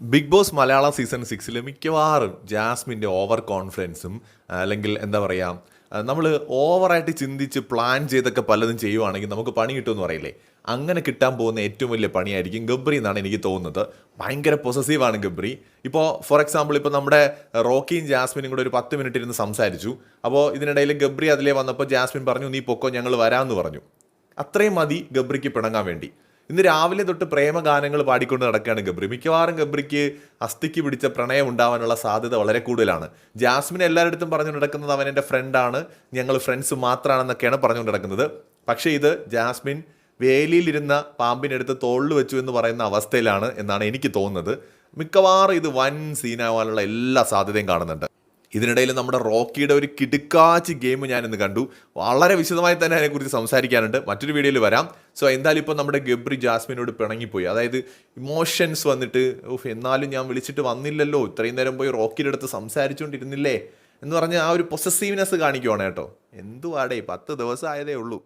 Big boss Malayalam season സിക്സിൽ മിക്കവാറും ജാസ്മിന്റെ ഓവർ കോൺഫിഡൻസും അല്ലെങ്കിൽ എന്താ പറയുക നമ്മൾ ഓവറായിട്ട് ചിന്തിച്ച് പ്ലാൻ ചെയ്തൊക്കെ പലതും ചെയ്യുവാണെങ്കിൽ നമുക്ക് പണി കിട്ടുമെന്ന് പറയില്ലേ? അങ്ങനെ കിട്ടാൻ പോകുന്ന ഏറ്റവും വലിയ പണിയായിരിക്കും ഗബ്രി എന്നാണ് എനിക്ക് തോന്നുന്നത്. ഭയങ്കര പൊസസീവാണ് ഗബ്രി. ഇപ്പോൾ ഫോർ എക്സാമ്പിൾ ഇപ്പോൾ നമ്മുടെ റോക്കിയും ജാസ്മിനും കൂടെ ഒരു പത്ത് മിനിറ്റ് ഇരുന്ന് സംസാരിച്ചു. അപ്പോൾ ഇതിനിടയിൽ ഗബ്രി അതിലേ വന്നപ്പോൾ ജാസ്മിൻ പറഞ്ഞു നീ പൊക്കോ ഞങ്ങൾ വരാമെന്ന് പറഞ്ഞു. അത്രയും മതി ഗബ്രിക്ക് പിണങ്ങാൻ വേണ്ടി. ഇന്ന് രാവിലെ തൊട്ട് പ്രേമഗാനങ്ങൾ പാടിക്കൊണ്ട് നടക്കുകയാണ് ഗബ്രി. മിക്കവാറും ഗബ്രിക്ക് അസ്ഥിക്ക് പിടിച്ച പ്രണയം ഉണ്ടാവാനുള്ള സാധ്യത വളരെ കൂടുതലാണ്. ജാസ്മിൻ എല്ലാവരുടെ പറഞ്ഞു നടക്കുന്നത് അവൻ എന്റെ ഫ്രണ്ടാണ് ഞങ്ങൾ ഫ്രണ്ട്സ് മാത്രമാണെന്നൊക്കെയാണ് പറഞ്ഞുകൊണ്ട് നടക്കുന്നത്. പക്ഷേ ഇത് ജാസ്മിൻ വേലിയിലിരുന്ന പാമ്പിനെടുത്ത് തോളിൽ വെച്ചു എന്ന് പറയുന്ന അവസ്ഥയിലാണ് എന്നാണ് എനിക്ക് തോന്നുന്നത്. മിക്കവാറും ഇത് വൻ സീനാവാനുള്ള എല്ലാ സാധ്യതയും കാണുന്നുണ്ട്. ഇതിനിടയിൽ നമ്മുടെ റോക്കിയുടെ ഒരു കിടുക്കാച്ചി ഗെയിം ഞാനിന്ന് കണ്ടു. വളരെ വിശദമായി തന്നെ അതിനെക്കുറിച്ച് സംസാരിക്കാനുണ്ട്. മറ്റൊരു വീഡിയോയിൽ വരാം. സോ എന്തായാലും ഇപ്പോൾ നമ്മുടെ ഗബ്രി ജാസ്മിനോട് പിണങ്ങിപ്പോയി. അതായത് ഇമോഷൻസ് വന്നിട്ട് ഓഫ് എന്നാലും ഞാൻ വിളിച്ചിട്ട് വന്നില്ലല്ലോ. ഇത്രയും നേരം പോയി റോക്കിയുടെ അടുത്ത് സംസാരിച്ചുകൊണ്ടിരുന്നില്ലേ എന്ന് പറഞ്ഞ് ആ ഒരു പൊസസീവ്നെസ് കാണിക്കുവാണ് കേട്ടോ. എന്തുവാടേ പത്ത് ദിവസം ആയതേ ഉള്ളൂ.